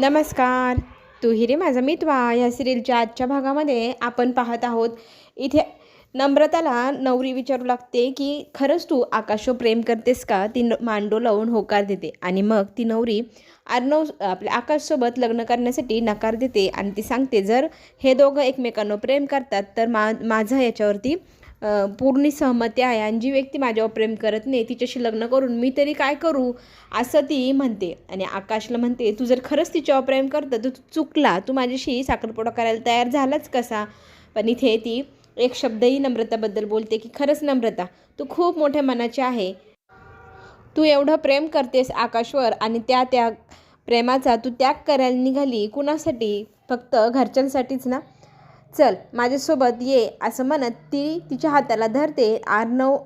नमस्कार. तू हिरे माझा मितवा. या सिरियलच्या आजच्या भागामध्ये आपण पाहत आहोत इथे नम्रताला नवरी विचारू लागते की खरंच तू आकाशो प्रेम करतेस का? ती न- मांडो लावून होकार देते आणि मग ती नवरी अर्णव आपल्या आकाशसोबत लग्न करण्यासाठी नकार देते आणि ती सांगते जर हे दोघं एकमेकांना प्रेम करतात तर मा माझं याच्यावरती पूर्ण सहमती आहे आणि जी व्यक्ती माझ्यावर प्रेम करत नाही तिच्याशी लग्न करून मी तरी काय करू असं ती म्हणते. आणि आकाशला म्हणते तू जर खरंच तिच्यावर प्रेम करतं तर तू चुकला. तू माझ्याशी साखरपुडा करायला तयार झालाच कसा? पण इथे ती एक शब्दही नम्रताबद्दल बोलते की खरंच नम्रता तू खूप मोठ्या मनाची आहे. तू एवढं प्रेम करतेस आकाशवर आणि त्या त्या प्रेमाचा तू त्याग करायला निघाली. कुणासाठी? फक्त घरच्यांसाठीच ना? चल माझ्यासोबत ये असं म्हणत ती तिच्या हाताला धरते. आर्नव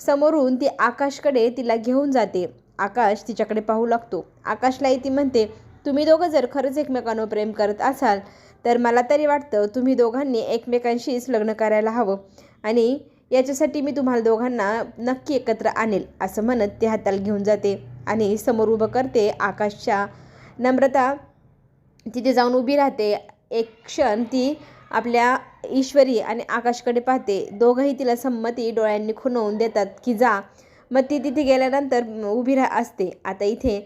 समोरून ती आकाशकडे तिला घेऊन जाते. आकाश तिच्याकडे पाहू लागतो. आकाशलाही ती म्हणते तुम्ही दोघं जर खरंच एकमेकांवर प्रेम करत असाल तर मला तरी वाटतं तुम्ही दोघांनी एकमेकांशीच लग्न करायला हवं आणि याच्यासाठी मी तुम्हाला दोघांना नक्की एकत्र आणेल असं म्हणत ती हाताला घेऊन जाते आणि समोर उभं करते. आकाशच्या नम्रता तिथे जाऊन उभी राहते. एक क्षण ती आपल्या ईश्वरी आणि आकाशकडे पाहते. दोघंही तिला संमती डोळ्यांनी खुणवून देतात की जा. मग ती तिथे गेल्यानंतर उभी राह असते. आता इथे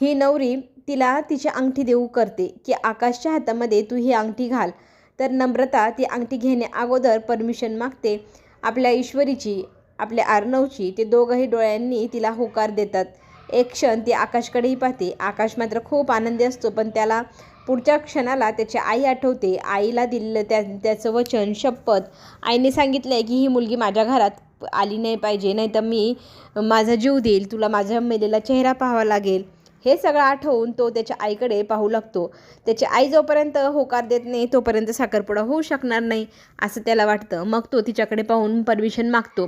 ही नवरी तिला तिची अंगठी देऊ करते की आकाशच्या हातामध्ये तू ही अंगठी घाल. तर नम्रता ती अंगठी घेणे अगोदर परमिशन मागते. आपल्या ईश्वरीची आपल्या अर्णवची ते दोघंही डोळ्यांनी तिला होकार देतात. एक क्षण ती आकाशकडेही पाहते. आकाश मात्र खूप आनंदी असतो पण त्याला पुढच्या क्षणाला त्याची आई आठवते. आईला दिलेलं त्या त्याचं वचन शपथ. आईने सांगितलं आहे की ही मुलगी माझ्या घरात आली नाही पाहिजे नाही तर मी माझा जीव देईल तुला माझ्या मेलेला चेहरा पाहावा लागेल. हे सगळं आठवून तो त्याच्या आईकडे पाहू लागतो. त्याची आई जोपर्यंत होकार देत नाही तोपर्यंत साखरपुडा होऊ शकणार नाही असं त्याला वाटतं. मग तो तिच्याकडे पाहून परमिशन मागतो.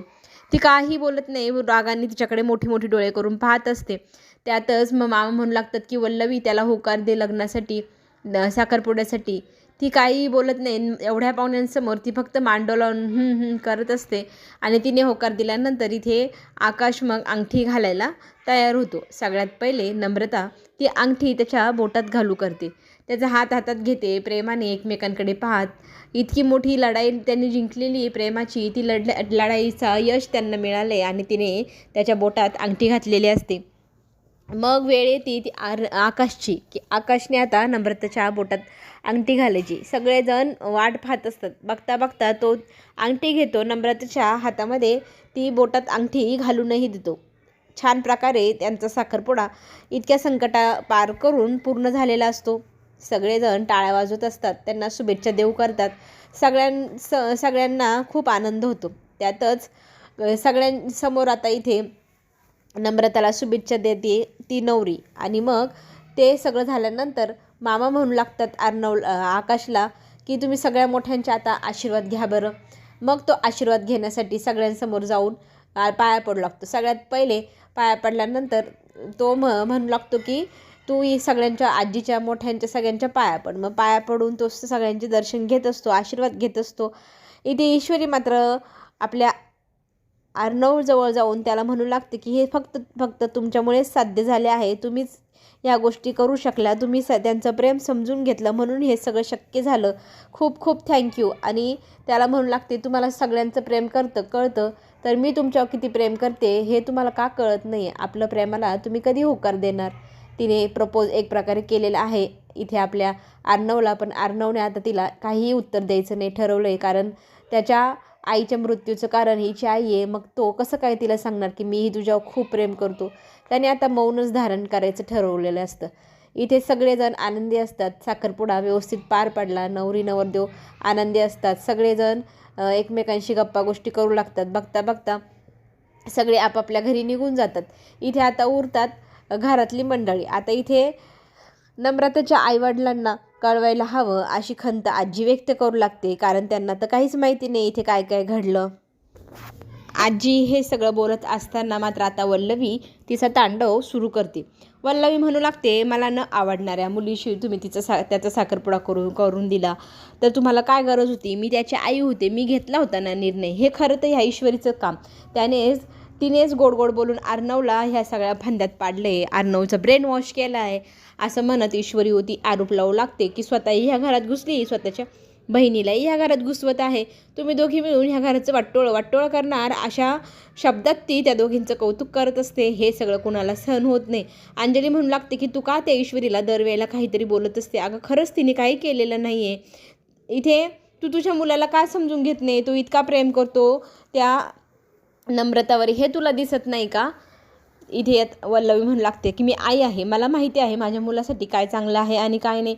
ती काही बोलत नाही रागाने तिच्याकडे मोठी मोठी डोळे करून पाहत असते. त्यातच मग मामा म्हणू लागतात की वल्लवी त्याला होकार दे लग्नासाठी. साखरपुड्यासाठी ती काही बोलत नाही. एवढ्या पाहुण्यांसमोर ती फक्त मांडो लावून करत असते. आणि तिने होकार दिल्यानंतर इथे आकाश मग अंगठी घालायला तयार होतो. सगळ्यात पहिले नम्रता ती अंगठी त्याच्या बोटात घालू करते. त्याचा हात हातात घेते. प्रेमाने एकमेकांकडे पाहत. इतकी मोठी लढाई त्यांनी जिंकलेली. प्रेमाची ती लढ लढाईचा यश त्यांना मिळाले आणि तिने त्याच्या बोटात अंगठी घातलेली असते. मग वेळ येते ती आर आकाशची की आकाशने आता नम्रताच्या बोटात अंगठी घालायची. सगळेजण वाट पाहत असतात. बघता बघता तो अंगठी घेतो. नम्रताच्या हातामध्ये ती बोटात अंगठी घालूनही देतो. छान प्रकारे त्यांचा साखरपुडा इतक्या संकटा पार करून पूर्ण झालेला असतो. सगळेजण टाळ्या वाजवत असतात. त्यांना शुभेच्छा देऊ करतात. सगळ्यां स सगळ्यांना खूप आनंद होतो. त्यातच सगळ्यांसमोर आता इथे नम्रताला शुभेच्छा देते ती नवरी. आणि मग ते सगळं झाल्यानंतर मामा म्हणू लागतात अर्णव आकाशला की तुम्ही सगळ्या मोठ्यांचे आता आशीर्वाद घ्या बरं. मग तो आशीर्वाद घेण्यासाठी सगळ्यांसमोर जाऊन पाया पडू लागतो. सगळ्यात पहिले पाया पडल्यानंतर तो म म्हणू लागतो की तू ही सगळ्यांच्या आजीच्या मोठ्यांच्या सगळ्यांच्या पाया पड. मग पाया पडून तो सगळ्यांचे दर्शन घेत असतो आशीर्वाद घेत असतो. इथे ईश्वरी मात्र आपल्या आर्णवजवळ जाऊन त्याला म्हणू लागते की हे फक्त फक्त तुमच्यामुळेच साध्य झाले आहे. तुम्हीच या गोष्टी करू शकल्या तुम्ही स त्यांचं प्रेम समजून घेतलं. म्हणून हे सगळं शक्य झालं. खूप खूप थँक्यू आणि त्याला म्हणू लागते तुम्हाला सगळ्यांचं प्रेम करतं कळतं. तर मी तुमच्यावर किती प्रेम करते हे तुम्हाला का कळत नाही? आपलं प्रेमाला तुम्ही कधी होकार देणार? तिने प्रपोज एक प्रकारे केलेलं आहे इथे आपल्या आर्णवला पण आर्णवने आता तिला काहीही उत्तर द्यायचं नाही ठरवलं आहे कारण त्याच्या आईच्या मृत्यूचं कारण हिची आई आहे मग तो कसं काय तिला सांगणार की मीही तुझ्यावर खूप प्रेम करतो? त्याने आता मौनच धारण करायचं ठरवलेलं असतं. इथे सगळेजण आनंदी असतात. साखरपुडा व्यवस्थित पार पडला. नवरी नवरदेव आनंदी असतात. सगळेजण एकमेकांशी गप्पा गोष्टी करू लागतात. बघता बघता सगळे आपापल्या घरी निघून जातात. इथे आता उरतात घरातली मंडळी. आता इथे नम्रताच्या आईवडिलांना कळवायला हवं अशी खंत आजी व्यक्त करू लागते कारण त्यांना तर काहीच माहिती नाही इथे काय काय घडलं. आजी हे सगळं बोलत असताना मात्र आता वल्लवी तिचा तांडव सुरू करते. वल्लवी म्हणू लागते मला न आवडणाऱ्या मुलीशी तुम्ही तिचा सा त्याचा साखरपुडा करून करून दिला. तर तुम्हाला काय गरज होती? मी त्याची आई होते मी घेतला होता ना निर्णय. हे खरं तर ह्या ईश्वरीचं काम. त्याने तिनेच गोड गोड बोलून अर्णवला ह्या सगळ्या फंद्यात पाडले. अर्णवचं ब्रेन वॉश केलं आहे असं म्हणत ईश्वरी होती आरोप लावू लागते की स्वतःही ह्या घरात घुसली. स्वतःच्या बहिणीलाही ह्या घरात घुसवत आहे. तुम्ही दोघी मिळून ह्या घराचं वाटोळं वाटोळं करणार. अशा शब्दात ती त्या दोघींचं कौतुक करत असते. हे सगळं कुणाला सहन होत नाही. अंजली म्हणू लागते की तू का त्या ईश्वरीला दरवेळेला काहीतरी बोलत असते? अगं खरंच तिने काही केलेलं नाही आहे इथे तू तुझ्या मुलाला का समजून घेत नाही? तू इतका प्रेम करतो. त्या नम्रतावर हे तुला दिसत नाही का? इथे यात वल्लवी म्हणू लागते की मी आई आहे मला माहिती आहे माझ्या मुलासाठी काय चांगलं आहे आणि काय नाही.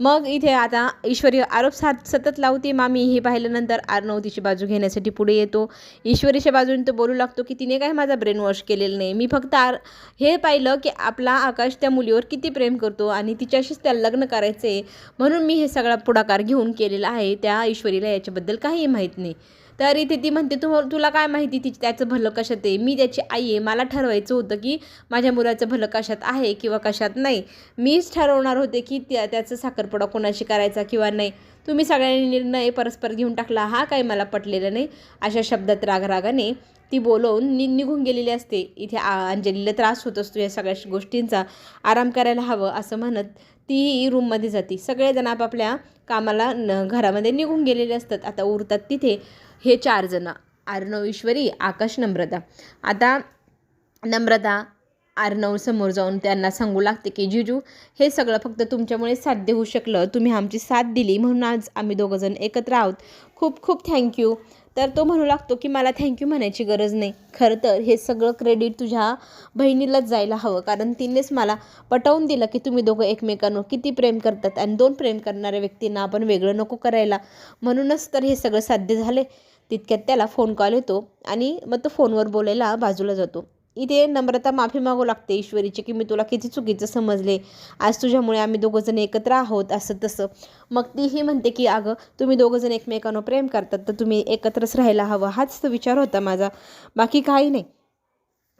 मग इथे आता ईश्वरी आरोप सात सतत लावते मामी हे पाहिल्यानंतर आर्नव तिची बाजू घेण्यासाठी पुढे येतो. ईश्वरीच्या बाजूने तो बोलू लागतो की तिने काय माझा ब्रेन वॉश केलेलं नाही. मी फक्त आर हे पाहिलं की आपला आकाश त्या मुलीवर किती प्रेम करतो आणि तिच्याशीच त्याला लग्न करायचं. आहे म्हणून मी हे सगळा पुढाकार घेऊन केलेला आहे. त्या ईश्वरीला याच्याबद्दल काहीही माहीत नाही. तर इथे ती म्हणते तू तुला काय माहिती तिची त्याचं भलं कशात आहे? मी त्याची आई आहे. मला ठरवायचं होतं की माझ्या मुलाचं भलं कशात आहे किंवा कशात नाही. मीच ठरवणार होते की त्या त्याचं साखरपुडा कोणाशी करायचा किंवा नाही. तुम्ही सगळ्यांनी निर्णय परस्पर घेऊन टाकला हा काही मला पटलेला नाही. अशा शब्दात रागरागाने ती बोलवून नि निघून गेलेली असते. इथे आ- अंजलीला त्रास होत असतो या सगळ्या गोष्टींचा. आराम करायला हवं असं म्हणत ती रूममध्ये जाते. सगळेजण आपापल्या कामाला न घरामध्ये निघून गेलेले असतात. आता उरतात तिथे हे चार जण. अर्णव ईश्वरी आकाश नम्रता. आता नम्रता आर्नव समोर जाऊन त्यांना सांगू लागते की जिजू हे सगळं फक्त तुमच्यामुळे साध्य होऊ शकलं. तुम्ही आमची साथ दिली. म्हणून आज आम्ही दोघंजण एकत्र आहोत. खूप खूप थँक्यू तर तो म्हणू लागतो की मला थँक्यू म्हणायची गरज नाही. खरं तर हे सगळं क्रेडिट तुझ्या बहिणीलाच जायला हवं. कारण तिनेच मला पटवून दिलं की तुम्ही दोघं एकमेकांवर किती प्रेम करतात आणि दोन प्रेम करणाऱ्या व्यक्तींना आपण वेगळं नको करायला. म्हणूनच तर हे सगळं साध्य झाले तितक्यात त्याला फोन कॉल येतो आणि मग तो फोनवर बोलायला बाजूला जातो. इथे नम्रता माफी मागू लागते ईश्वरीची की मी तुला किती चुकीचं समजले. आज तुझ्यामुळे आम्ही दोघंजण एकत्र आहोत असं तसं. मग तीही म्हणते की अगं तुम्ही दोघंजण एकमेकांवर प्रेम करतात तर तुम्ही एकत्रच राहायला हवं. हाच तो विचार होता माझा. बाकी काही नाही.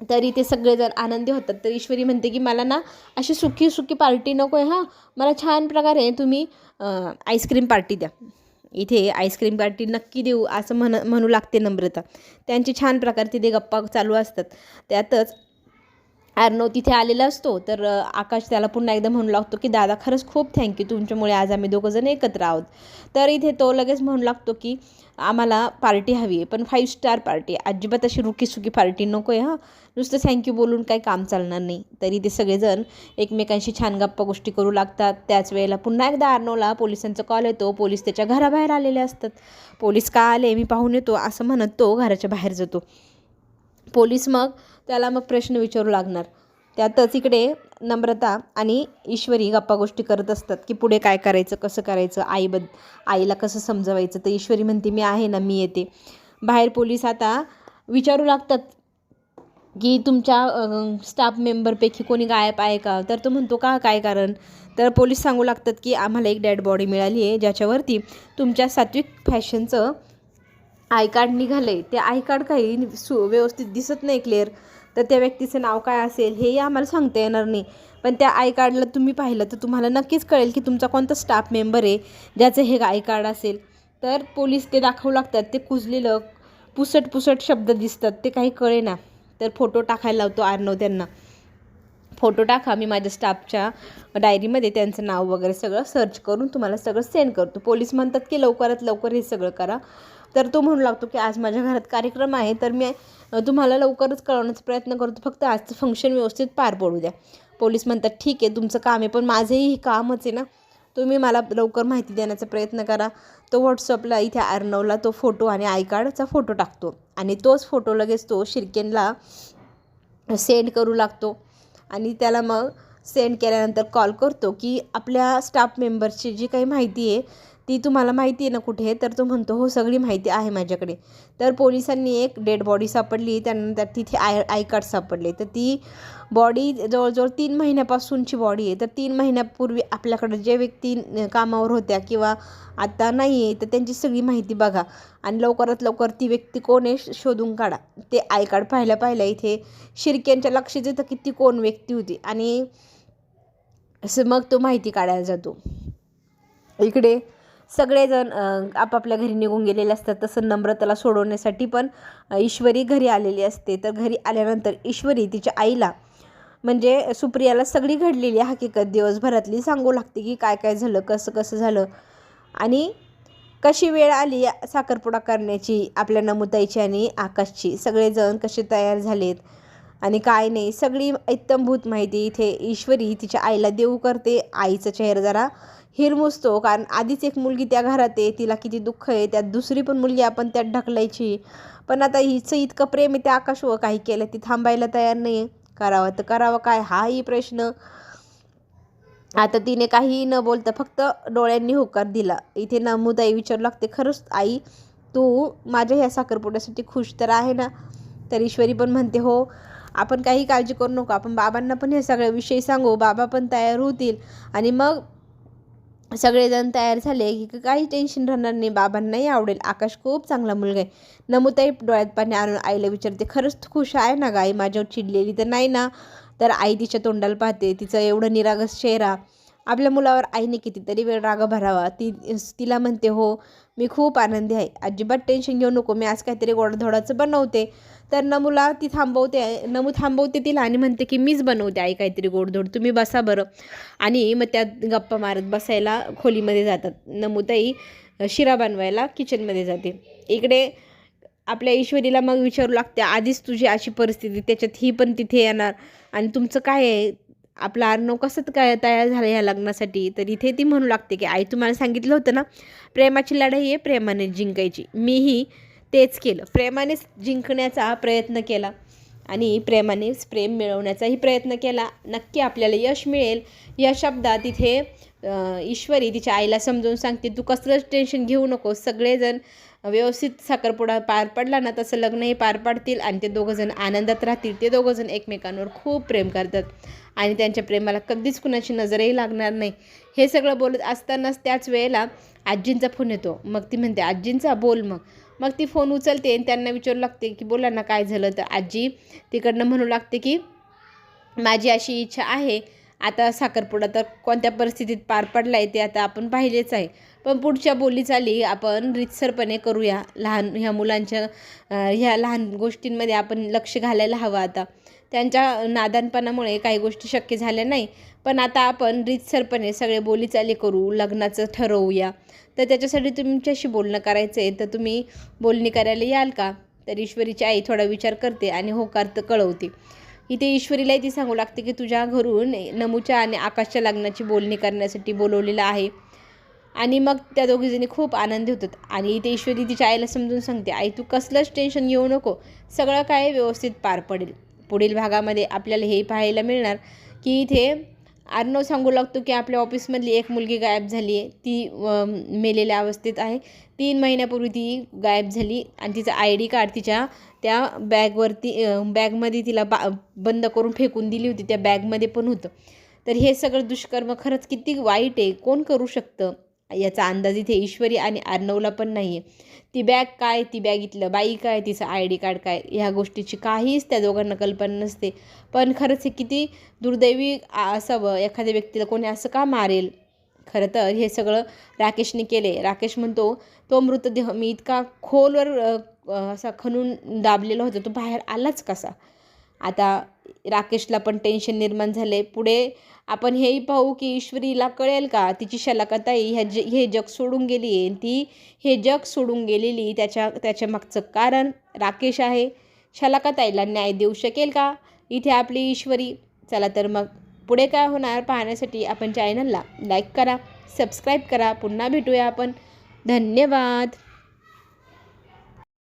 तरी ते सगळेजण आनंदी होतात. तर ईश्वरी म्हणते की मला ना अशी सुखी सुखी पार्टी नको आहे हां. मला छान प्रकारे तुम्ही आईस्क्रीम पार्टी द्या. इथे आईस्क्रीम पार्टी नक्की देऊ असं म्हण म्हणू लागते नम्रता. त्यांची छान प्रकारे तिथे गप्पा चालू असतात. त्यातच अर्णव तिथे आलेला असतो तर आकाश त्याला पुन्हा एकदा म्हणू लागतो की दादा खरंच खूप थँक्यू तुमच्यामुळे आज आम्ही दोघंजण एकत्र आहोत. तर इथे तो लगेच म्हणू लागतो की आम्हाला पार्टी हवी आहे पण फाईव्ह स्टार पार्टी अजिबात अशी रुकीसुकी पार्टी नको आहे हां. नुसतं थँक्यू बोलून काही काम चालणार नाही. तरी ते सगळेजण एकमेकांशी छान गप्पा गोष्टी करू लागतात. त्याच वेळेला पुन्हा एकदा अर्णवला पोलिसांचा कॉल येतो. पोलीस त्याच्या घराबाहेर आलेले असतात. पोलीस का आले? मी पाहून येतो. असं म्हणत तो घराच्या बाहेर जातो. पोलीस मग त्याला मग प्रश्न विचारू लागणार. त्यातच इकडे नम्रता आणि ईश्वरी गप्पा गोष्टी करत असतात की पुढे काय करायचं कसं करायचं आईबद् आईला कसं समजवायचं? तर ईश्वरी म्हणते मी आहे ना मी येते. बाहेर पोलीस आता विचारू लागतात की तुमच्या स्टाफ मेंबरपैकी कोणी गायब आहे का? तर तो म्हणतो का काय कारण? तर पोलीस सांगू लागतात की आम्हाला एक डेड बॉडी मिळाली आहे ज्याच्यावरती तुमच्या सात्विक फॅशनचं आय कार्ड निघालं आहे ते आय कार्ड काही सु व्यवस्थित दिसत नाही क्लिअर तर त्या व्यक्तीचं नाव काय असेल हेही आम्हाला सांगता येणार नाही. पण त्या आय कार्डला तुम्ही पाहिलं तर तुम्हाला नक्कीच कळेल की तुमचा कोणता स्टाफ मेंबर आहे ज्याचं हे आय कार्ड असेल. तर पोलीस ते दाखवू लागतात ते कुजलेलं पुसट पुसट शब्द दिसतात ते काही कळेना. तर फोटो टाकायला लावतो आर्नव त्यांना. फोटो टाका मी माझ्या स्टाफच्या डायरीमध्ये त्यांचं नाव वगैरे सगळं सर्च करून तुम्हाला सगळं सेंड करतो. पोलीस म्हणतात की लवकरात लवकर हे सगळं करा. तर तो म्हणू लागतो की आज माझ्या घरात कार्यक्रम आहे तर मी तुम्हाला लवकरच कळवण्याचा प्रयत्न करतो. फक्त आजचं फंक्शन व्यवस्थित पार पडू द्या. पोलीस म्हणतात ठीक आहे तुमचं काम आहे पण माझंही हे कामच आहे ना. तुम्ही मला लवकर माहिती देण्याचा प्रयत्न करा. तो व्हॉट्सअपला इथे अर्नवला तो फोटो आणि आय कार्डचा फोटो टाकतो. आणि तोच फोटो लगेच तो शिर्केनला सेंड करू लागतो. आणि त्याला मग सेंड केल्यानंतर कॉल करतो की आपल्या स्टाफ मेंबरची जी काही माहिती आहे ती तुम्हाला माहिती आहे ना कुठे तर तो म्हणतो हो सगळी माहिती आहे माझ्याकडे. तर पोलिसांनी एक डेड बॉडी सापडली त्यानंतर तिथे आय आय कार्ड सापडले. तर ती बॉडी जवळजवळ तीन महिन्यापासूनची बॉडी आहे. तर तीन महिन्यापूर्वी आपल्याकडे जे व्यक्ती कामावर होत्या किंवा आता नाही आहे तर त्यांची सगळी माहिती बघा. आणि लवकरात लवकर ती व्यक्ती कोण आहे शोधून काढा. ते आय कार्ड पाहिल्या पाहिल्या इथे शिर्क्यांच्या लक्षात येतं की ती कोण व्यक्ती होती. आणि असं मग तो माहिती काढायला जातो. इकडे सगळेजण आपापल्या घरी निघून गेलेले असतात तसं नम्रताला सोडवण्यासाठी पण ईश्वरी घरी आलेली असते. तर घरी आल्यानंतर ईश्वरी तिच्या आईला म्हणजे सुप्रियाला सगळी घडलेली हकीकत. दिवसभरातली सांगू लागते की काय काय झालं कसं कसं झालं. आणि कशी वेळ आली साखरपुडा करण्याची आपल्या नमुताईची आणि आकाशची? सगळेजण कसे तयार झालेत? आणि काय नाही? सगळी इत्तमभूत माहिती इथे ईश्वरी तिच्या आईला देऊ करते. आईचा चेहरा जरा हिरमुसतो कारण आधीच एक मुलगी त्या घरात आहे तिला किती दुःख आहे त्यात दुसरी पण मुलगी आपण त्यात ढकलायची. पण आता हिचं इतकं प्रेम आहे त्या आकाशवर काही केलं ती थांबायला तयार नाही करावं तर करावं काय? हाही प्रश्न. आता तिने काही न बोलता फक्त डोळ्यांनी होकार दिला. इथे नमुदाई विचारू लागते खरंच आई तू माझ्या ह्या साखरपुड्यासाठी खुश तर आहे ना? तर ईश्वरी पण म्हणते हो आपण काही काळजी करू नको. आपण बाबांना पण हे सगळ्या विषयी सांगू. बाबा पण तयार होतील. आणि मग सगळेजण तयार झाले की काही टेन्शन राहणार नाही बाबांनाही आवडेल. आकाश खूप चांगला मुलगा आहे. नमुताई डोळ्यात पाणी आणून आईला विचारते खरंच खुश आहे ना गाई माझ्यावर चिडलेली तर नाही ना? तर आई तिच्या तोंडाला पाहते तिचं एवढं निरागस चेहरा आपल्या मुलावर आईने कितीतरी वेळ राग भरावा. ती तिला म्हणते हो मी खूप आनंदी आहे. अजिबात टेन्शन घेऊ नको. मी आज काहीतरी गोडधोडाचं बनवते. तर नमूला ती थांबवते नमू थांबवते तिला आणि म्हणते की मीच बनवते आई काहीतरी गोडधोड. तुम्ही बसा बरं. आणि मग त्यात गप्पा मारत बसायला खोलीमध्ये जातात. नमूताई शिरा बनवायला किचनमध्ये जाते. इकडे आपल्या ईश्वरीला मग विचारू लागते. आधीच तुझी अशी परिस्थिती त्याच्यात ही पण तिथे येणार. आणि तुमचं काय आहे? आपला अर्णव कसं काय तयार झालं ह्या लग्नासाठी? तर इथे ती म्हणू लागते की आई तुम्हाला सांगितलं होतं ना प्रेमाची लढाई आहे प्रेमाने जिंकायची. मीही तेच केलं. प्रेमानेच जिंकण्याचा प्रयत्न केला आणि प्रेमानेच प्रेम मिळवण्याचाही प्रयत्न केला. नक्की आपल्याला यश मिळेल. या शब्दात इथे ईश्वरी तिच्या आईला समजावून सांगते तू कसलंच टेन्शन घेऊ नको सगळेजण व्यवस्थित साखरपुडा पार पडला ना तसं लग्नही पार पाडतील आणि ते दोघंजण आनंदात राहतील. ते दोघंजण एकमेकांवर खूप प्रेम करतात. आणि त्यांच्या प्रेमाला कधीच कुणाची नजरही लागणार नाही. हे सगळं बोलत असतानाच त्याच वेळेला आजींचा फोन येतो. मग ती म्हणते आजींचा बोल मग. मग ती फोन उचलते आणि त्यांना विचारू लागते की बोला ना काय झालं? तर आजी तिकडनं म्हणू लागते की माझी अशी इच्छा आहे. आता साखरपुडा तर कोणत्या परिस्थितीत पार पडला आहे ते आता आपण पाहिलेच आहे. पण पुढच्या बोलीचाली आपण रितसरपणे करूया लहान ह्या मुलांच्या ह्या लहान गोष्टींमध्ये आपण लक्ष घालायला हवं आता. त्यांच्या नादानपणामुळे काही गोष्टी शक्य झाल्या नाही. पण आता आपण रितसरपणे सगळे बोलीचाली करू लग्नाचं ठरवूया. तर त्याच्यासाठी तुमच्याशी बोलणं करायचं आहे तर तुम्ही बोलणी करायला याल का? तर ईश्वरीची आई थोडा विचार करते आणि होकार तर कळवते. इथे ईश्वरीलाही ती सांगू लागते की तुझ्या घरून नमूच्या आणि आकाशच्या लग्नाची बोलणी करण्यासाठी बोलवलेलं आहे. आणि मग त्या दोघीजणी खूप आनंदी होतात. आणि इथे ईश्वरी तिच्या आईला समजून सांगते आई तू कसलंच टेन्शन घेऊ नको. सगळं काय व्यवस्थित पार पडेल. पुढील भागामध्ये आपल्याला हे पाहायला मिळणार की इथे अर्णव सांगू लागतो की आपल्या ऑफिसमधली एक मुलगी गायब झाली आहे. ती मेलेल्या अवस्थेत आहे. तीन महिन्यापूर्वी ती गायब झाली आणि तिचं आय डी कार्ड तिच्या त्या बॅगवरती बॅगमध्ये तिला बा बंद करून फेकून दिली होती. त्या बॅगमध्ये पण होतं. तर हे सगळं दुष्कर्म खरंच किती वाईट आहे. कोण करू शकतं? याचा अंदाज इथे ईश्वरी आणि अर्णवला पण नाही आहे ती बॅग काय ती बॅग इथलं बाई काय तिचं आय डी कार्ड काय ह्या गोष्टीची काहीच त्या दोघांना कल्पना नसते. पण खरंच हे किती दुर्दैवी असावं एखाद्या व्यक्तीला कोणी असं का मारेल? खरं तर हे सगळं राकेशने केले राकेश म्हणतो तो मृतदेह मी इतका खोलवर असा खणून दाबलेला होता तो बाहेर आलाच कसा? आता राकेशला पण टेन्शन निर्माण झाले पुढे आपण हेही पाहू की ईश्वरीला कळेल का? तिची शलाकाताई ह्या ज हे जग सोडून गेली आहे. ती हे जग सोडून गेलेली त्याच्या त्याच्या मागचं कारण राकेश आहे. शलाकाताईला न्याय देऊ शकेल का? इथे आपली ईश्वरी. चला तर मग पुढे काय होणार पाहण्यासाठी आपण चॅनलला लाईक करा सबस्क्राईब करा. पुन्हा भेटूया आपण. धन्यवाद!